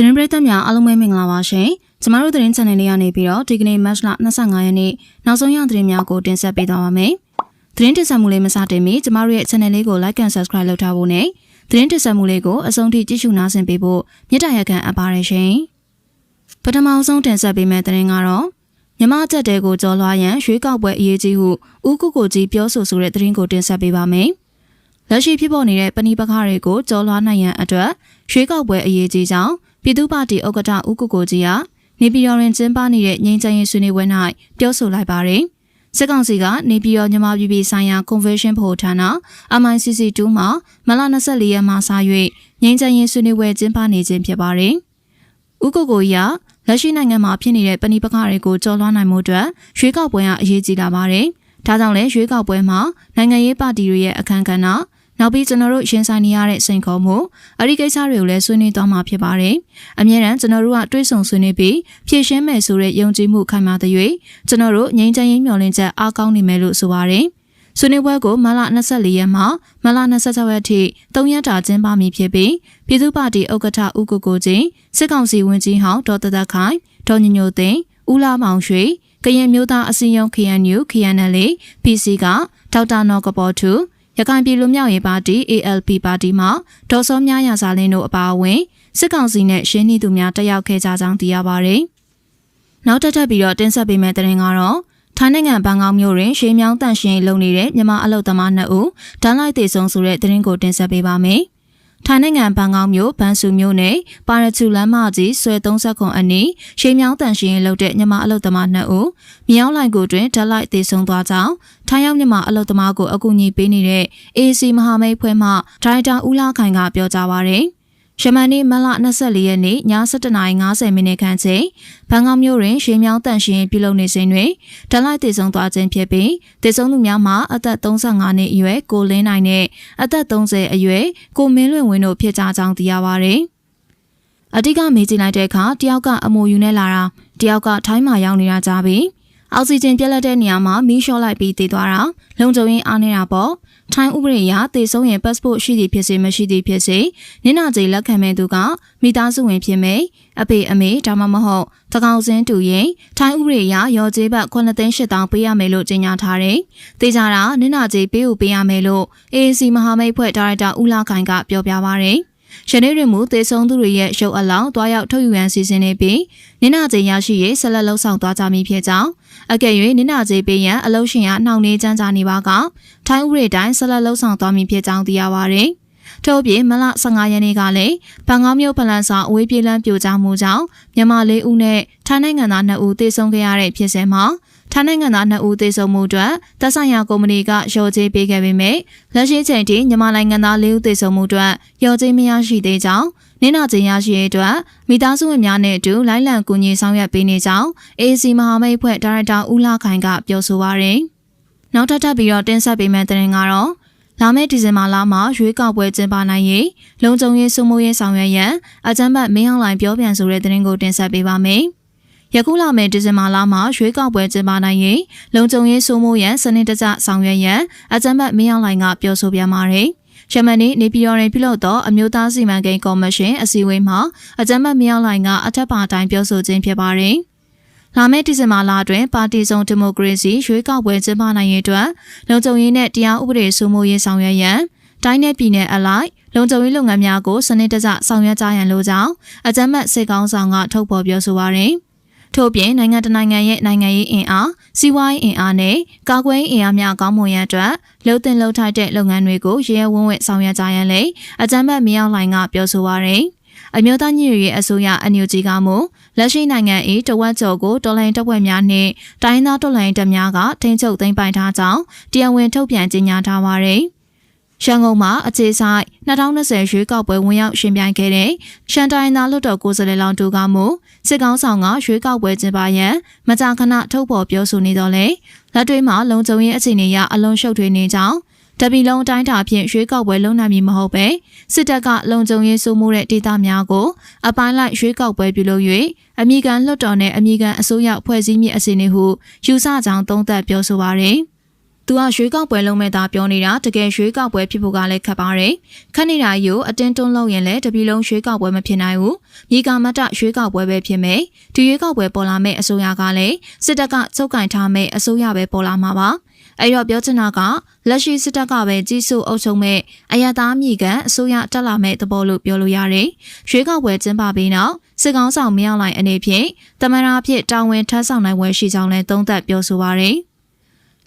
သတင်းပရိသတ်များအားလုံးပဲမင်္ဂလာပါရှင်။ကျမတို့သတင်း channel လေးကနေပြီးတော့ဒီကနေ့ March လ25ရက်နေ့နောက်ဆုံးရသတင်းများကိုတင်ဆက်ပေးသွားပါမယ်။သတင်းတင်ဆက်မှုလေးမစတင်မီကျမတို့ရဲ့ channel လေးကို like and subscribe လုပ်ထားဖို့နဲ့သတင်းတင်ဆက်မှုလေးကိုအဆုံးထိကြည့်ရှုနားဆင်ပေးဖို့မြစ်တာရက်ခံအပ်ပါတယ်ရှင်။ပထမဆုံးတင်ဆက်ပေးမယ့်သတင်းကတော့မြမအတက်တဲကိုကြော်လွှားရန်ရွေးကောက်ပွဲအရေးကြီးဟုဦးကုကိုကြီးပြောဆိုဆိုတဲ့သတင်းကိုတင်ဆက်ပေးပါမယ်။လက်ရှိဖြစ်ပေါ်နေတဲ့ပဏိပခတွေကိုကြော်လွှားနိုင်ရန်အတွက်ရွေးကောက်ပွဲအရေးကြီးကြောင်း ပြည်သူ့ပါတီဥက္ကဋ္ဌဦးကိုကိုကြီးကနေပြည်တော်တွင်ကျင်းပနေတဲ့ငြိမ်းချမ်းရေးဆွေးနွေးပွဲ၌ပြောဆိုလိုက်ပါတယ်။စစ်ကောင်စီကနေပြည်တော်မြန်မာပြည်ပြည်ဆိုင်ရာ Convention ဖို့ဌာန MICC2 မှာမလ24ရက်မှစ၍ငြိမ်းချမ်းရေးဆွေးနွေးပွဲကျင်းပနေခြင်းဖြစ်ပါတယ်။ဦးကိုကိုကြီးကလက်ရှိနိုင်ငံမှာဖြစ်နေတဲ့ပဏိပခတွေကိုကြော်လွှားနိုင်မှုအတွက်ရွေးကောက်ပွဲကအရေးကြီးလာပါတယ်။ဒါကြောင့်လည်းရွေးကောက်ပွဲမှာနိုင်ငံရေးပါတီတွေရဲ့အခမ်းကဏ္ဍ နောက်ပြီးကျွန်တော်တို့ရင်ဆိုင်နေရတဲ့စိန်ခေါ်မှုအရိကိစ္စတွေကိုလည်းဆွေးနွေးသွားမှာဖြစ်ပါတယ်။အမြဲတမ်းကျွန်တော်တို့ကတွေးဆုံဆွေးနွေးပြီးဖြည့်ရှင်းမယ်ဆိုတဲ့ယုံကြည်မှုခိုင်မာတဲ့၍ကျွန်တော်တို့ငြိမ်းချမ်းရေးမျှော်လင့်ချက်အားကောင်းနေမယ်လို့ဆိုပါတယ်။ဆွေးနွေးပွဲကိုမလ24ရက်မှမလ26ရက်ထိ3ရက်တာကျင်းပမည်ဖြစ်ပြီးပြည်သူ့ပါတီဥက္ကဋ္ဌဦးကိုကိုချင်းစစ်ကောင်စီဝန်ကြီးဟောင်းဒေါ်တသက်ခိုင်ဒေါ်ညညိုသိန်းဦးလာမောင်ရွှေကရင်မျိုးသားအစည်းအရုံး KNU KNL PC ကဒေါက်တာနော်ကပေါ်ထူ ရခိုင်ပြည်လူမျိုးရေးပါတီ ALP ပါတီမှဒေါ်စောမြရာစာလင်းတို့အပါအဝင်စစ်ကောင်စီနဲ့ရှင်းနေသူများတက်ရောက်ခဲ့ကြကြောင်းသိရပါဗျ။နောက်တက်ထပ်ပြီးတော့တင်ဆက်ပေးမယ့်သတင်းကတော့ထိုင်းနိုင်ငံဘန်ကောက်မြို့တွင်ရှေးမြောင်းတန့်ရှင်လုံနေတဲ့မြန်မာအလုပ်သမား2ဦးဒဏ်လိုက်သေးဆုံးဆိုတဲ့သတင်းကိုတင်ဆက်ပေးပါမယ်။ ထိုင်းနိုင်ငံဘန်ကောက်မြို့ဘန်ဆူမြို့နယ်ပါရချူလမ်းမကြီးဆွဲ30ခွန်အနီးရှေးမြောင်းတန်ရှင်လုပ်တဲ့မြန်မာအလုပ်သမား2ဦးမြောင်းလိုက်ကိုတွင်ဓာတ်လိုက်သေဆုံးသွားကြောင်းထိုင်းရောက်မြန်မာအလုပ်သမားကိုအကူအညီပေးနေတဲ့ AC မဟာမိတ်ဖွဲ့မှဒရိုက်တာဦးလာခိုင်ကပြောကြားပါရယ်။ ယမန်နေ့မလ24ရက်နေ့ည7:50မိနစ်ခန့်ချိန်ဘန်ကောက်မြို့တွင်ရှေးမြောင်းတန့်ရှင်ပြုလုပ်နေစဉ်တွင်ဒလိုက်တည်ဆုံသွားခြင်းဖြစ်ပြီးတည်ဆုံသူများမှာအသက်35နှစ်အရွယ်ကိုလင်းနိုင်နဲ့အသက်30အရွယ်ကိုမင်းလွင်ဝင်းတို့ဖြစ်ကြကြောင်းသိရပါဗျ။အဓိကမေးကြည့်လိုက်တဲ့အခါတယောက်ကအမိုယူနဲ့လာတာတယောက်ကထိုင်းမှာရောက်နေတာကြားပြီး အောက်ဆီဂျင်ပြက်လက်တဲ့နေရာမှာမီးလျှော့လိုက်ပြီးတည်သွားတာလုံခြုံရေးအားနေတာပေါ့ထိုင်းဥပဒေအရတည်ဆုံးရင် passport ရှိသည်ဖြစ်စေမရှိသည်ဖြစ်စေနင့်နာကြေလက်ခံမဲ့သူကမိသားစုဝင်ဖြစ်မယ်အဖေအမေဒါမှမဟုတ်တကောင်စင်းတူရင်ထိုင်းဥပဒေအရရော်ကျေးဘတ်9သိန်း8တောင်ပေးရမယ်လို့ကြေညာထားတယ်။တေချာတာနင့်နာကြေပေးဖို့ပေးရမယ်လို့ AAC မဟာမိတ်ဖွဲ့ဒါရိုက်တာဦးလာခိုင်ကပြောပြပါရယ်။ရနေတွင်မူသေဆုံးသူတွေရဲ့ရုပ်အလောင်းတွားရောက်ထုတ်ယူရန်စီစဉ်နေပြီးနင်နာကျင်ရရှိရေးဆက်လက်လှုပ်ဆောင်သွားကြမည်ဖြစ်ကြောင်း အကယ်၍နင်နာကျင်ပေးရန်အလုရှင်ကနှောင့်နှေးကြမ်းကြနေပါကထိုင်းဥပဒေတိုင်းဆက်လက်လှုပ်ဆောင်သွားမည်ဖြစ်ကြောင်းသိရပါသည်ထို့ပြင်မလ15ရက်နေ့ကလည်းဘန်ကောက်မြို့ဖလန်စာအဝေးပြေးလမ်းပြိုကျမှုကြောင့်မြန်မာလေးဦးနဲ့ထိုင်းနိုင်ငံသား2ဦးသေဆုံးခဲ့ရတဲ့ဖြစ်စဉ်မှာထိုင်းနိုင်ငံသား2ဦးသေဆုံးမှုအတွက်သက်ဆိုင်ရာကုမ္ပဏီကရော်ကြေးပေးခဲ့ပေမဲ့လက်ရှိချိန်ထိမြန်မာနိုင်ငံသား4ဦးသေဆုံးမှုအတွက်ရော်ကြေးမရရှိသေးကြောင်း နင်းနာကျင်ရရှိရေးအတွက်မိသားစုဝင်များနဲ့အတူလိုက်လံကူညီဆောင်ရွက်ပေးနေကြောင်း AC မဟာမိတ်ဖွဲ့ဒါရိုက်တာဦးလာခိုင်ကပြောဆိုပါရယ်။နောက်ထပ်ထပ်ပြီးတော့တင်ဆက်ပေးမယ့်တင်ကတော့လာမယ့်ဒီဇင်ဘာလမှာရွေးကောက်ပွဲကျင်းပနိုင်ရေးလုံခြုံရေးစုမှုရေးဆောင်ရွက်ရန်အကြမ်းဖက်မင်းအောင်လှိုင်ပြောပြန်ဆိုတဲ့သတင်းကိုတင်ဆက်ပေးပါမယ်။ယခုလာမယ့်ဒီဇင်ဘာလမှာရွေးကောက်ပွဲကျင်းပနိုင်ရေးလုံခြုံရေးစုမှုရန်စနစ်တကျဆောင်ရွက်ရန်အကြမ်းဖက်မင်းအောင်လှိုင်ကပြောဆိုပြန်ပါတယ်။ ယမန်နေ့နေပြည်တော်တွင်ပြုလုပ်သောအမျိုးသားစီမံကိန်းကော်မရှင်အစည်းအဝေးမှာအကြမ်းဖက်မြောက်လိုင်ကအထက်ပါတိုင်းပြောဆိုခြင်းဖြစ်ပါတယ်။လာမယ့်ဒီဇင်ဘာလအတွင်းပါတီစုံဒီမိုကရေစီရွေးကောက်ပွဲကျင်းပနိုင်ရေးအတွက်လုံခြုံရေးနဲ့တရားဥပဒေစိုးမိုးရေးဆောင်ရွက်ရန်တိုင်းနယ်ပြည်နယ်အလိုက်လုံခြုံရေးလုပ်ငန်းများကိုစနစ်တကျဆောင်ရွက်ကြရန်လိုကြောင်းအကြမ်းဖက်စစ်ကောင်ဆောင်ကထုတ်ဖော်ပြောဆိုပါရယ်။ ထို့ပြင်နိုင်ငံတကာနိုင်ငံရဲ့နိုင်ငံရေးအင်အားစီးပွားရေးအင်အားနဲ့ကာကွယ်ရေးအင်အားများကောင်းမွန်ရန်အတွက်လှုပ်တင်လှုပ်ထိုက်တဲ့လုပ်ငန်းတွေကိုရဲရဲဝံ့ဝံ့ဆောင်ရွက်ကြရန်လေအကြမ်းဖက်မြောက်လိုင်ကပြောဆိုပါရယ်အမျိုးသားညီညွတ်ရေးအစိုးရအန်ယူဂျီကမှလက်ရှိနိုင်ငံ၏တဝက်ကျော်ကိုတော်လိုင်းတပ်ဖွဲ့များနှင့်တိုင်းသားတော်လိုင်းတပ်များကထိန်းချုပ်သိမ်းပိုက်ထားကြောင်းတရားဝင်ထုတ်ပြန်ကြေညာထားပါရယ်။ ရန်ကုန်မှာအခြေဆိုင်2020ရွေးကောက်ပွဲဝင်ရောက်ရှင်ပြိုင်ခဲ့တဲ့ရှန်တိုင်းသားလွတ်တော်ကိုယ်စားလှယ်လောင်တူကမှုစစ်ကောင်းဆောင်ကရွေးကောက်ပွဲကျင်းပရန်မကြာခဏထုတ်ဖော်ပြောဆိုနေတော့လေလက်တွေမှာလုံခြုံရေးအခြေအနေရအလုံးရှုပ်ထွေးနေကြောင်းတပီလုံးတိုင်းတာဖြင့်ရွေးကောက်ပွဲလုံနိုင်မည်မဟုတ်ပဲစစ်တပ်ကလုံခြုံရေးစိုးမိုးတဲ့ဒေသများကိုအပိုင်းလိုက်ရွေးကောက်ပွဲပြုလုပ်၍အမိကန်လွတ်တော်နဲ့အမိကန်အစိုးရဖွဲ့စည်းမည်အစီအစဉ်ဟုယူဆကြောင်းသုံးသပ်ပြောဆိုပါရယ်။တ သူကရွှေကောက်ပွဲလုံးမဲ့သားပြောနေတာတကယ်ရွှေကောက်ပွဲဖြစ်ဖို့ကလည်းခက်ပါတယ်ခက်နေတာယူအတင်းတွန်းလုံးရင်လည်းတပီလုံးရွှေကောက်ပွဲမဖြစ်နိုင်ဘူးမြေကမတရွှေကောက်ပွဲပဲဖြစ်မယ်ဒီရွှေကောက်ပွဲပေါ်လာမဲ့အစိုးရကလည်းစစ်တပ်ကစုပ်ကင်ထားမဲ့အစိုးရပဲပေါ်လာမှာပါအဲ့တော့ပြောချင်တာကလက်ရှိစစ်တပ်ကပဲကြီးစုအုပ်ချုပ်မဲ့အယတားမြေကအစိုးရတက်လာမဲ့သဘောလို့ပြောလို့ရတယ်။ရွှေကောက်ပွဲကျင်းပပြီးနောက်စစ်ကောင်ဆောင်မရောက်လိုက်အနေဖြင့်တမနာဖြစ်တာဝန်ထမ်းဆောင်နိုင်ဝယ်ရှိကြောင်းလည်းသုံးသပ်ပြောဆိုပါရယ်။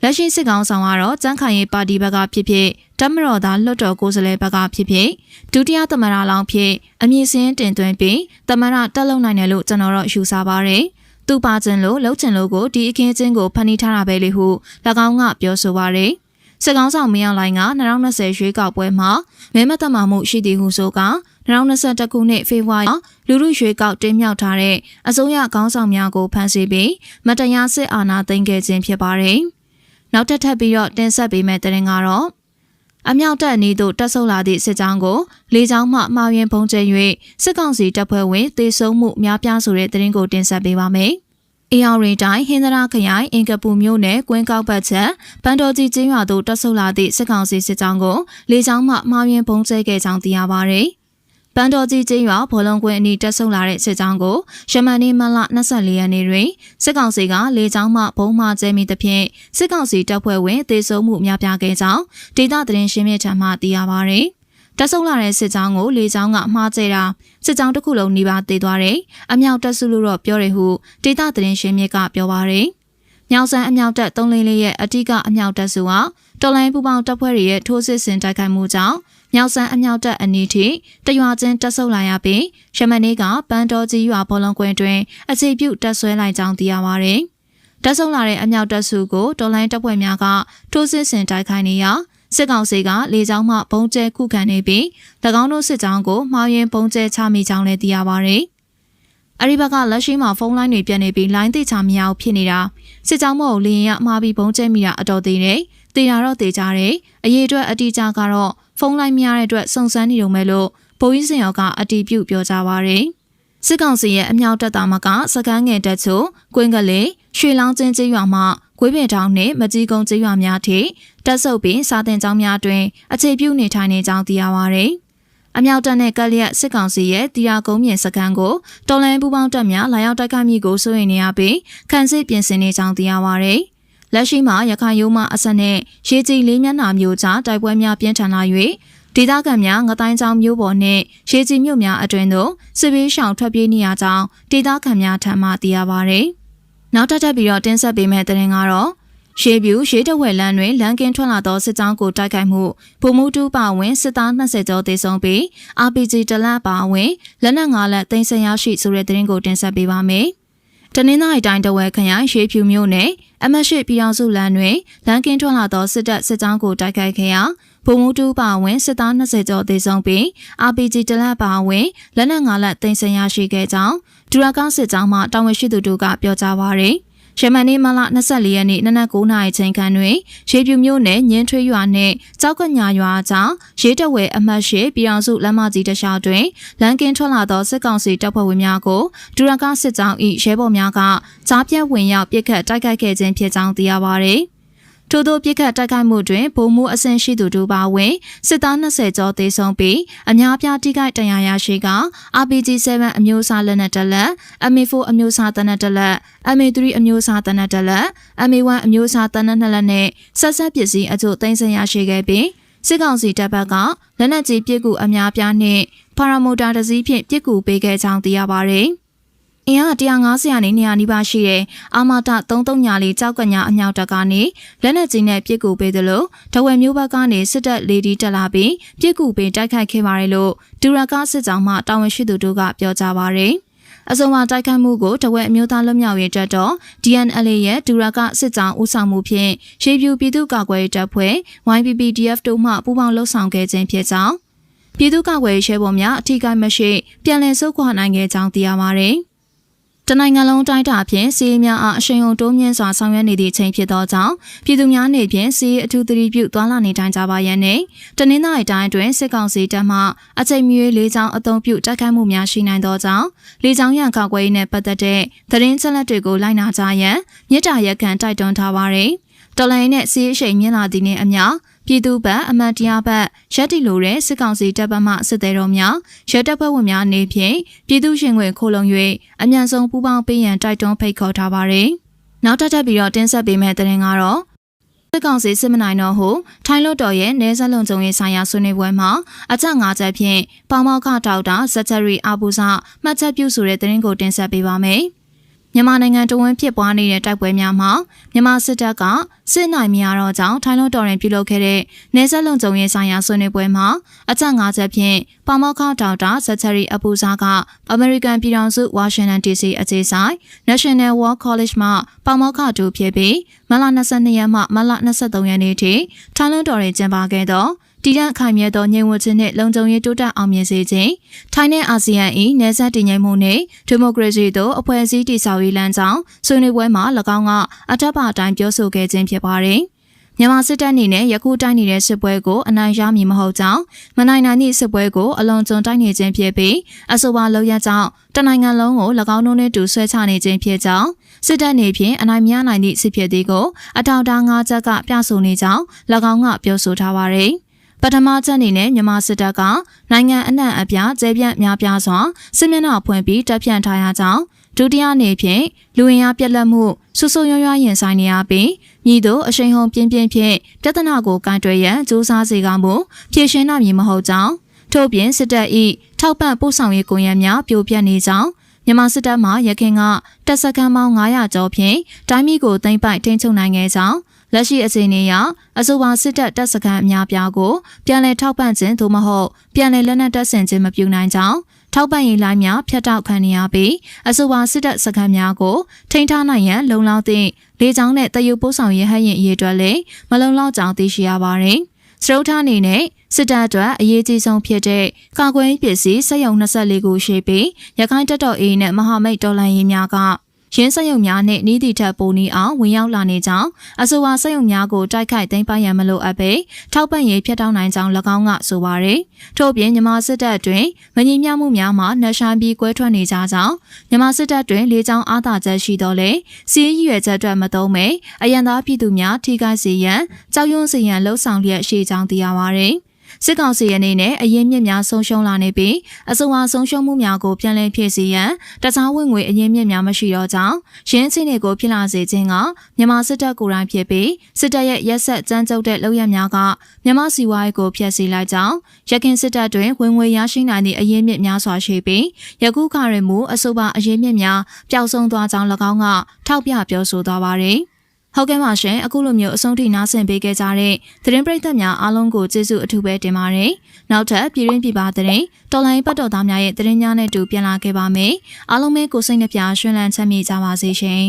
လက်ရှိစစ်ကောင်ဆောင်ကတော့ကျန်းခိုင်ရေးပါတီဘက်ကဖြစ်ဖြစ်တမတော်သားလွတ်တော်ကိုယ်စားလှယ်ဘက်ကဖြစ်ဖြစ်ဒုတိယသမရလောင်ဖြစ်အမည်စင်းတင်သွင်းပြီးသမရတက်လုံနိုင်တယ်လို့ကျွန်တော်တို့ယူဆပါရယ်။သူပါခြင်းလို့လှုပ်ချင်လို့ကိုဒီအခင်းချင်းကိုဖန်တီးထားတာပဲလေဟု၎င်းကပြောဆိုပါရယ်စစ်ကောင်းဆောင်မင်းအောင်လိုင်းက2020ရွေးကောက်ပွဲမှာမဲမတမမှုရှိသည်ဟုဆိုက2021ခုနှစ်ဖေဖော်ဝါရီလူလူရွေးကောက်တင်မြှောက်ထားတဲ့အစိုးရခေါင်းဆောင်များကိုဖမ်းဆီးပြီးမတရားစစ်အာဏာသိမ်းခဲ့ခြင်းဖြစ်ပါတယ်။ နောက်ထပ်ထပ်ပြီးတော့တင်ဆက်ပေးမယ့်တဲ့ရင်ကတော့အမြောက်တပ်အနီးသို့တက်ဆုပ်လာသည့်စစ်ကြောင်းကိုလေကြောင်းမှမှားယွင်းပုံကျဲ၍စစ်ကောင်စီတပ်ဖွဲ့ဝင်တေဆုံးမှုများပြားဆိုတဲ့သတင်းကိုတင်ဆက်ပေးပါမယ်။အေယော်ရီတိုင်းဟင်္ဒရာခရိုင်အင်ကပူမြို့နယ်ကွင်းကောက်ပတ်ချက်ပန်တော်ကြီးကျင်းရွာသို့တက်ဆုပ်လာသည့်စစ်ကောင်စီစစ်ကြောင်းကိုလေကြောင်းမှမှားယွင်းပုံကျဲခဲ့ကြောင်းသိရပါဗျ။ ပန်တော်ကြီးကျင်းရွာဘောလုံးကွင်းအနီးတက်ဆုံလာတဲ့စစ်ကြောင်းကိုရမန်နီမလ24ရက်နေ့တွင်စစ်ကောင်စီကလေကြောင်းမှဘုံမှကျဲမိသဖြင့်စစ်ကောင်စီတပ်ဖွဲ့ဝင်တေဆုံးမှုများပြားခဲ့ကြောင်းဒေသသတင်းရှင်းပြထံမှသိရပါဗျ။တက်ဆုံလာတဲ့စစ်ကြောင်းကိုလေကြောင်းကမှားကျဲတာစစ်ကြောင်းတစ်ခုလုံးနှီးပါတေသွားတယ်။အမြောက်တက်စုလို့တော့ပြောတယ်ဟုဒေသသတင်းရှင်းမြစ်ကပြောပါရယ်။မြောက်ဆန်းအမြောက်တက်၃လင်းလေးရဲ့အတိကအမြောက်တက်စုဟာတော်လိုင်းပူပေါင်းတပ်ဖွဲ့တွေရဲ့ထိုးစစ်ဆင်တိုက်ခိုက်မှုကြောင့် မြောက်ဆန်းအမြောက်တပ်အနီးထိတရွာချင်းတက်ဆုပ်လာရပြီးရမန်နေ့ကပန်းတော်ကြီးရွာဘောလုံးကွင်းတွင်အခြေပြုတက်ဆွဲလိုက်ကြောင်းသိရပါဗျ။တက်ဆုပ်လာတဲ့အမြောက်တပ်စုကိုတော်လိုင်းတပ်ဖွဲ့များကထိုးစစ်ဆင်တိုက်ခိုက်နေရာစစ်ကောင်စီကလေကြောင်းမှဘုံကျဲခုခံနေပြီး၎င်းတို့စစ်ကြောင်းကိုမှားယွင်းဘုံကျဲချမိကြောင်းလည်းသိရပါဗျ။အရိဘကလက်ရှိမှာဖုန်းလိုင်းတွေပြတ်နေပြီးလိုင်းသိချမရအောင်ဖြစ်နေတာစစ်ကြောင်းမို့လင်းရအမှားပြီးဘုံကျဲမိတာအတော်သေးတယ်။တေတာတော့တေကြတယ်။အရေးအတွက်အတိအကျကတော့ဖု န်းလိုင်းမရတဲ့အတွက်စုံစမ်းနေုံမဲ့လို့ဗိုလ်ကြီးစင်ရောကအတီးပြုတ်ပြောကြပါရယ်စစ်ကောင်စီရဲ့အမြောက်တပ်သားမကစကန်းငယ်တက်ချိုကွင်းကလေးရွှေလောင်းချင်းကျေးရွာမှကွေးပင်တောင်နှင့်မကြီးကုန်းကျေးရွာများထိတက်ဆုပ်ပြီးစာတင်ကျောင်းများတွင်အခြေပြုနေထိုင်နေကြောင်းသိရပါရယ်အမြောက်တပ်နဲ့ကက်လျက်စစ်ကောင်စီရဲ့တရားကုန်းမြေစခန်းကိုတော်လန်ပူပေါင်းတပ်များလာရောက်တိုက်ခိုက်မိကိုစိုးရိမ်နေရပြီးခန့်စစ်ပြင်ဆင်နေကြောင်းသိရပါရယ် လက်ရှိမှာရခိုင်ရိုးမအဆက်နဲ့ရေကြီးလေးမျက်နှာမျိုးကြားတိုက်ပွဲများပြင်းထန်လာ၍ဒေသခံများငတိုင်းချောင်းမျိုးပေါ်နှင့်ရေကြီးမြို့များအတွင်သို့စစ်ဘေးရှောင်ထွက်ပြေးနေရကြောင်းဒေသခံများထံမှသိရပါဗျ။နောက်ထပ်ထပ်ပြီးတော့တင်ဆက်ပေးမယ့်သတင်းကတော့ရှေးပြူရှေးတဝက်လမ်းတွင်လမ်းကင်းထွက်လာသောစစ်ကြောင်းကိုတိုက်ခိုက်မှုဗိုလ်မှူးတူပါဝင်စစ်သား20ကျော်သေဆုံးပြီး RPG တလက်ပါဝင်လက်နက်၅လက်တင်ဆက်ရရှိဆိုတဲ့သတင်းကိုတင်ဆက်ပေးပါမယ်။ တနင်္သာရီတိုင်းတဝဲခရိုင်ရွှေဖြူမြို့နယ်အမတ်ရှိပြည်အောင်စုလမ်းတွင်လမ်းကင်းထွက်လာသောစစ်တပ်စစ်ကြောင်းကိုတိုက်ခိုက်ခဲ့ရာဗိုလ်မှူးတူပါဝင်စစ်သား20ကျော်သေဆုံးပြီး RPG တလက်ပါဝင်လက်နက်၅လက်တင်ဆက်ရရှိခဲ့ကြောင်းဒူရာကောင်းစစ်ကြောင်းမှတာဝန်ရှိသူတို့ကပြောကြားပါရယ်။ ရမန်နေ့မလ24ရက်နေ့နနက်9:00နာရီချိန်ခန့်တွင်ရေပြူမြို့နယ်ညင်းထွေးရွာနှင့်ကြောက်ကညာရွာကြားရေတဝဲအမှတ်ရှိပြည်အောင်စုလမ်းမကြီးတစ်လျှောက်တွင်လမ်းကင်းထွက်လာသောစစ်ကောင်စီတပ်ဖွဲ့ဝင်များကိုဒူရကစစ်ကြောင်း၏ရဲဘော်များကကြားပြတ်ဝင်ရောက်ပစ်ခတ်တိုက်ခိုက်ခဲ့ခြင်းဖြစ်ကြောင်းသိရပါသည်။ ထို့သောပြစ်ခတ်တိုက်ခိုက်မှုတွင်ဗိုလ်မှူးအဆင့်ရှိသူတို့ပါဝင်စစ်သား20ကျော်သေဆုံးပြီးအများပြားထိခိုက်ဒဏ်ရာရရှိက RPG7 အမျိုးအစားလက်နက်တလက် MA4 အမျိုးအစားတနက်တလက် MA3 အမျိုးအစားတနက်တလက် MA1 အမျိုးအစားတနက်နှစ်လက်နဲ့ဆက်ဆက်ပစ္စည်းအချို့သိမ်းဆည်းရရှိခဲ့ပြီးစစ်ကောင်စီတပ်ဘက်ကလက်နက်ကြီးပစ်ကူအများပြားနှင့်ပါရာမိုတာတစ်စီးဖြင့်ပစ်ကူပေးခဲ့ကြောင်းသိရပါဗျ။ အင်အား150ရာနေ200နီးပါးရှိတဲ့အာမတာ33ညာလေးကြောက်ကညာအမြောက်တပ်ကနေလက်နက်ကြီးနဲ့ပစ်ကူပေးသလိုတဝယ်မျိုးဘက်ကနေစစ်တပ်လေဒီတက်လာပြီးပစ်ကူပေးတိုက်ခိုက်ခဲ့ပါတယ်လို့ဒူရကားစစ်ကြောင်းမှတာဝန်ရှိသူတို့ကပြောကြားပါရယ်အစုံမှာတိုက်ခိုက်မှုကိုတဝက်အမျိုးသားလွတ်မြောက်ရေးတပ်တော် DNLA ရဲ့ဒူရကစစ်ကြောင်းဦးဆောင်မှုဖြင့်ရှေးပြူပြည်သူ့ကာကွယ်ရေးတပ်ဖွဲ့ YPPDF တို့မှပူးပေါင်းလှုပ်ဆောင်ခဲ့ခြင်းဖြစ်ကြောင်းပြည်သူ့ကာကွယ်ရေးရှဲပေါ်များအထူးကိမရှိပြန်လည်ဆုတ်ခွာနိုင်ခဲ့ကြောင်းသိရပါဗျ။ တနိုင်ငံလုံးတိုင်းတာဖြင့်စီးရီးများအားအရှိန်အဟုန်တိုးမြင့်စွာဆောင်ရွက်နေသည့်အချိန်ဖြစ်သောကြောင့်ပြည်သူများနေဖြင့်စီးရီးအထူးသတိပြုသွားလာနေတိုင်းကြပါရန်နှင့်တနင်္သာရီတိုင်းတွင်စစ်ကောင်စီတပ်မှအချိန်မီလေးချောင်းအုံပြုတိုက်ခိုက်မှုများရှိနိုင်သောကြောင့်လေးချောင်းရန်ကောက်ွယ်ရေးနှင့်ပတ်သက်တဲ့သတင်းချက်လက်တွေကိုလိုက်နာကြရန်မြစ်တာရက်ခံတိုက်တွန်းထားပါရယ်တော်လိုင်းနဲ့စီးအရှိန်မြင့်လာသည်နှင့်အမျှ ပြည်သူ့ဘက်အမတ်တရားဘက်ရက်တီလိုတဲ့စစ်ကောင်စီတပ်ပတ်မှစစ်သည်တော်များရဲတပ်ဖွဲ့ဝင်များအနေဖြင့်ပြည်သူရှင်ခွင်ခိုလုံ၍အမြန်ဆုံးပူးပေါင်းပေးရန်တိုက်တွန်းဖိတ်ခေါ်ထားပါရယ်။နောက်ထပ်ထပ်ပြီးတော့တင်ဆက်ပေးမယ့်သတင်းကတော့စစ်ကောင်စီစစ်မနိုင်တော့ဟုထိုင်းလွတ်တော်ရဲ့နေဆက်လုံခြုံရေးဆိုင်ရာဆွေးနွေးပွဲမှာအချက်၅ချက်ဖြင့်ပေါမောက်ခတောက်တာဇက်ချရီအာဘူဇမှတ်ချက်ပြုဆိုတဲ့သတင်းကိုတင်ဆက်ပေးပါမယ်။ မြန်မာနိုင်ငံတဝန်းဖြစ်ပွားနေတဲ့တိုက်ပွဲများမှာမြန်မာစစ်တပ်ကစစ်နိုင်မရတော့ကြောင်းထိုင်းလွတ်တော်ရင်ပြုလုပ်ခဲ့တဲ့နေဆက်လုံခြုံရေးဆိုင်ရာဆွေးနွေးပွဲမှာအချက်၅ချက်ဖြင့်ပေါမောက်ခဒေါက်တာဇက်ချရီအပူဇာကအမေရိကန်ပြည်ထောင်စုဝါရှင်တန် DC အခြေဆိုင် National War College မှပေါမောက်ခတူဖြစ်ပြီးမလ22ရက်မှမလ23ရက်နေ့ထိထိုင်းလွတ်တော်ရင်ကျင်းပခဲ့သော တည်တံ့ခိုင်မြဲသောငြိမ်ဝှက်ခြင်းနှင့်လုံခြုံရေးတိုးတက်အောင်မြင်စေခြင်းထိုင်းနဲ့အာဆီယံ၏နယ်စပ်တည်ငြိမ်မှုနှင့်ဒီမိုကရေစီသို့အဖွဲ့အစည်းတည်ဆောက်ရေးလမ်းကြောင်းဆွေးနွေးပွဲမှာ၎င်းကအထက်ပါအတိုင်းပြောဆိုခဲ့ခြင်းဖြစ်ပါသည်မြန်မာစစ်တပ်အနေနဲ့ယခုတိုက်နေတဲ့စစ်ပွဲကိုအနိုင်ရမည်မဟုတ်ကြောင်းမနိုင်နိုင်သည့်စစ်ပွဲကိုအလွန်ကျွံတိုက်နေခြင်းဖြစ်ပြီးအဆိုပါလောက်ရကြောင်းတနိုင်ငံလုံးကို၎င်းတို့နဲ့တူဆွဲချနေခြင်းဖြစ်ကြောင်းစစ်တပ်နေဖြင့်အနိုင်မရနိုင်သည့်စစ်ဖြစ်သည်ကိုအထောက်အထား၅ချက်ကပြဆိုနေကြောင်း၎င်းကပြောဆိုထားပါသည် ပထမချက်အနေနဲ့မြန်မာစစ်တပ်ကနိုင်ငံအနှံ့အပြားကျဲပြန့်များပြားစွာစစ်မျက်နှာဖွင့်ပြီးတပ်ဖြန့်ထားရကြောင်းဒုတိယအနေဖြင့်လူဝင်အားပြက်လက်မှုဆူဆူရွရွရင်ဆိုင်နေရပြီးမြည်တို့အရှိန်ဟုန်ပြင်းပြင်းဖြင့်ပြဿနာကိုကန်တွယ်ရန်စူးစမ်းစေကမှုဖြည့်ရှင်းနိုင်မည်မဟုတ်ကြောင်းထို့ပြင်စစ်တပ်၏ထောက်ပံ့ပို့ဆောင်ရေးကွန်ရက်များပြိုပြက်နေကြောင်းမြန်မာစစ်တပ်မှရခိုင်ကတပ်စခန်းပေါင်း900ကျော်ဖြင့်တိုင်းပြည်ကိုသိမ်းပိုက်ထိန်းချုပ်နိုင်ခဲ့ကြောင်း လက်ရှိအခြေအနေအရအဆိုပါစစ်တပ်တပ်စခန်းအများပြားကိုပြန်လည်ထောက်ပံ့ခြင်းသို့မဟုတ်ပြန်လည်လက်နက်တပ်ဆင်ခြင်းမပြုနိုင်ကြောင်းထောက်ပံ့ရေးလိုင်းများဖြတ်တောက်ခံနေရပြီးအဆိုပါစစ်တပ်စခန်းများကိုထိန်းထားနိုင်ရန်လုံလောက်သည့်လေကြောင်းနဲ့တရုတ်ပို့ဆောင်ရေးဟန်ရင်အရေးအတွက်လည်းမလုံလောက်ကြောင်းသိရှိရပါတယ်။စရုပ်ထားအနေနဲ့စစ်တပ်အတွက်အရေးကြီးဆုံးဖြစ်တဲ့ကာကွယ်ပစ္စည်းစက်ရုံ24ခုရှိပြီးရခိုင်တပ်တော် A နဲ့မဟာမိတ်တော်လှန်ရေးများက ရင်းစက်ရုံများနှင့်နီးသည့်ထက်ပိုနီအောင်ဝင်ရောက်လာနေကြောင်းအဆိုပါစက်ရုံများကိုတိုက်ခိုက်သိမ်းပိုက်ရန်မလိုအပ်ပေထောက်ပံ့ရေးဖျက်တောင်းနိုင်ကြောင်း၎င်းကဆိုပါရယ်ထို့ပြင်မြန်မာစစ်တပ်တွင်မငြိမ်မမှုများမှနှရှာပြီးကွဲထွက်နေကြကြောင်းမြန်မာစစ်တပ်တွင်လေကြောင်းအားသာချက်ရှိတော်လေစီးရွယ်ချက်အတွက်မသုံးမဲအရန်သားပြည်သူများထိခိုက်စေရန်ကြောက်ရွံ့စေရန်လှုံ့ဆော်လျက်ရှိကြောင်းသိရပါရယ် စစ်ကောင်စီအနေနဲ့အရင်မြင့်များဆုံးရှုံးလာနေပြီးအဆိုအဆုံးရှုံးမှုများကိုပြန်လည်ဖြည့်ဆည်းရန်တခြားဝင်ငွေအရင်မြင့်များမရှိတော့ကြောင်းရင်းချင်းတွေကိုဖြစ်လာစေခြင်းကမြန်မာစစ်တပ်ကိုယ်တိုင်ဖြစ်ပြီးစစ်တပ်ရဲ့ရက်ဆက်ကြမ်းကြုတ်တဲ့လုပ်ရများကမြန်မာစီဝါရေးကိုဖျက်ဆီးလိုက်ကြောင်းရခိုင်စစ်တပ်တွင်ဝင်ငွေရရှိနိုင်သည့်အရင်မြင့်များစွာရှိပြီးယခုခရမူအဆိုပါအရင်မြင့်များပျောက်ဆုံးသွားကြောင်း၎င်းကထောက်ပြပြောဆိုသွားပါတယ်။ ဟုတ်ကဲ့ပါရှင်အခုလိုမျိုးအဆုံးထိနားဆင်ပေးခဲ့ကြတဲ့သတင်းပရိသတ်များအားလုံးကိုကျေးဇူးအထူးပဲတင်ပါတယ်နောက်ထပ်ပြည်ရင်းပြည်ပါသတင်းတော်လိုင်းပတ်တော်သားများရဲ့သတင်းများနဲ့တူပြန်လာခဲ့ပါမယ်အားလုံးပဲကိုစိတ်နှပြရှင်လန်းချမ်းမြေ့ကြပါစေရှင်